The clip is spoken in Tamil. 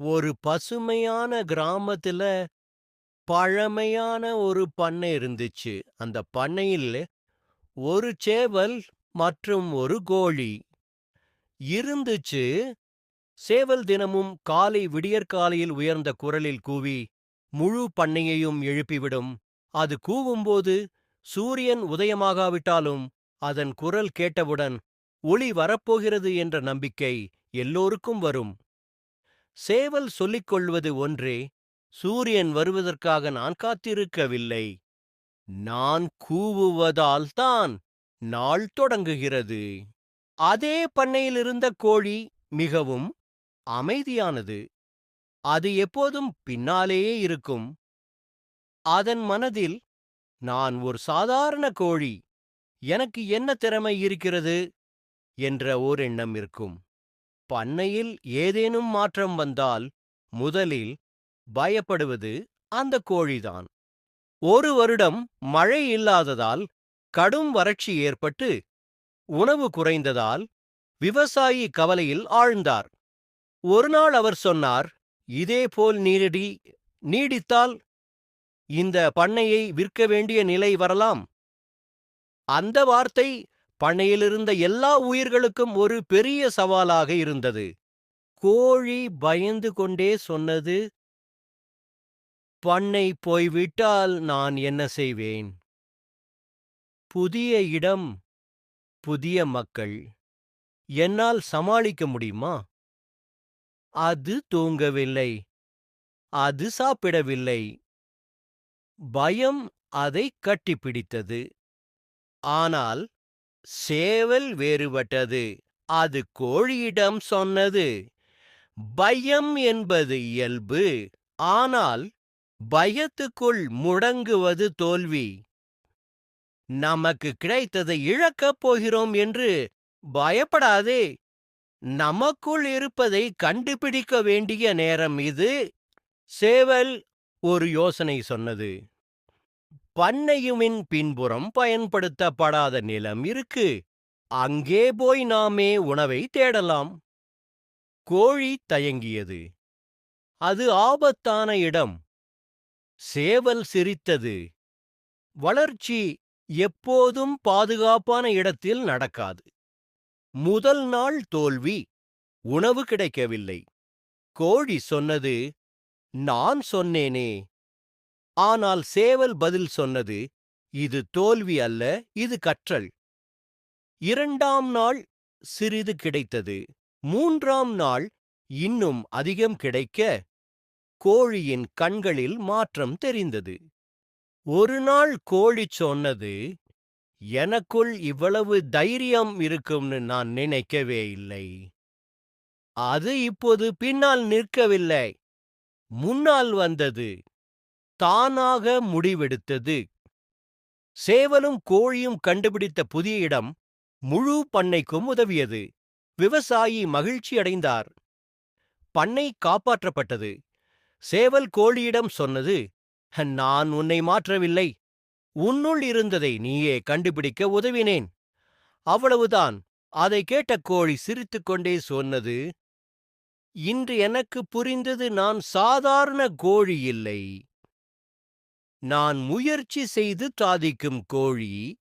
ஒரு பசுமையான கிராமத்துல பழமையான ஒரு பண்ணை இருந்துச்சு. அந்த பண்ணையில் ஒரு சேவல் மற்றும் ஒரு கோழி இருந்துச்சு. சேவல் தினமும் காலை விடியற்காலையில் உயர்ந்த குரலில் கூவி முழு பண்ணையையும் எழுப்பிவிடும். அது கூவும்போது சூரியன் உதயமாகாவிட்டாலும் அதன் குரல் கேட்டவுடன் ஒளி வரப்போகிறது என்ற நம்பிக்கை எல்லோருக்கும் வரும். சேவல் சொல்லிக் கொள்வது ஒன்றே சூரியன் வருவதற்காக நான் காத்திருக்கவில்லை. நான் கூவுவதால் தான் நாள் தொடங்குகிறது. அதே பண்ணையிலிருந்த கோழி மிகவும் அமைதியானது. அது எப்போதும் பின்னாலேயே இருக்கும். அதன் மனதில் நான் ஒரு சாதாரண கோழி. எனக்கு என்ன திறமை இருக்கிறது என்ற ஓர் எண்ணம் இருக்கும். பண்ணையில் ஏதேனும் மாற்றம் வந்தால் முதலில் பயப்படுவது அந்த கோழிதான். ஒரு வருடம் மழை இல்லாததால் கடும் வறட்சி ஏற்பட்டு உணவு குறைந்ததால் விவசாயி கவலையில் ஆழ்ந்தார். ஒருநாள் அவர் சொன்னார் இதேபோல் நீரடி நீடித்தால் இந்த பண்ணையை விற்க வேண்டிய நிலை வரலாம். அந்த வார்த்தை பண்ணையிலிருந்த எல்லா உயிர்களுக்கும் ஒரு பெரிய சவாலாக இருந்தது. கோழி பயந்து கொண்டே சொன்னது பண்ணை போய்விட்டால் நான் என்ன செய்வேன்? புதிய இடம், புதிய மக்கள். என்னால் சமாளிக்க முடியுமா? அது தூங்கவில்லை. அது சாப்பிடவில்லை. பயம் அதை கட்டிப்பிடித்தது. ஆனால் சேவல் வேறுபட்டது. அது கோழியிடம் சொன்னது பயம் என்பது இயல்பு. ஆனால் பயத்துக்குள் முடங்குவது தோல்வி. நமக்கு கிடைத்ததை இழக்கப் போகிறோம் என்று பயப்படாதே. நமக்குள் இருப்பதை கண்டுபிடிக்க வேண்டிய நேரம் இது. சேவல் ஒரு யோசனை சொன்னது. பண்ணையுமின் பின்புறம் பயன்படுத்தப்படாத நிலம் இருக்கு. அங்கே போய் நாமே உணவை தேடலாம். கோழி தயங்கியது. அது ஆபத்தான இடம். சேவல் சிரித்தது. வளர்ச்சி எப்போதும் பாதுகாப்பான இடத்தில் நடக்காது. முதல் நாள் தோல்வி. உணவு கிடைக்கவில்லை. கோழி சொன்னது நான் சொன்னேனே. ஆனால் சேவல் பதில் சொன்னது இது தோல்வி அல்ல இது கற்றல். இரண்டாம் நாள் சிறிது கிடைத்தது. மூன்றாம் நாள் இன்னும் அதிகம் கிடைக்க கோழியின் கண்களில் மாற்றம் தெரிந்தது. ஒரு நாள் கோழி சொன்னது எனக்குள் இவ்வளவு தைரியம் இருக்கும்னு நான் நினைக்கவே இல்லை. அது இப்போது பின்னால் நிற்கவில்லை. முன்னால் வந்தது. தானாக முடிவெடுத்தது. சேவலும் கோழியும் கண்டுபிடித்த புதிய இடம் முழு பண்ணைக்கும் உதவியது. விவசாயி மகிழ்ச்சி அடைந்தார். பண்ணை காப்பாற்றப்பட்டது. சேவல் கோழியிடம் சொன்னது நான் உன்னை மாற்றவில்லை. உன்னுள் இருந்ததை நீயே கண்டுபிடிக்க உதவினேன். அவ்வளவுதான். அதை கேட்ட கோழி சிரித்துக்கொண்டே சொன்னது இன்று எனக்கு புரிந்தது நான் சாதாரண கோழி இல்லை. நான் முயற்சி செய்து சாதிக்கும் கோழி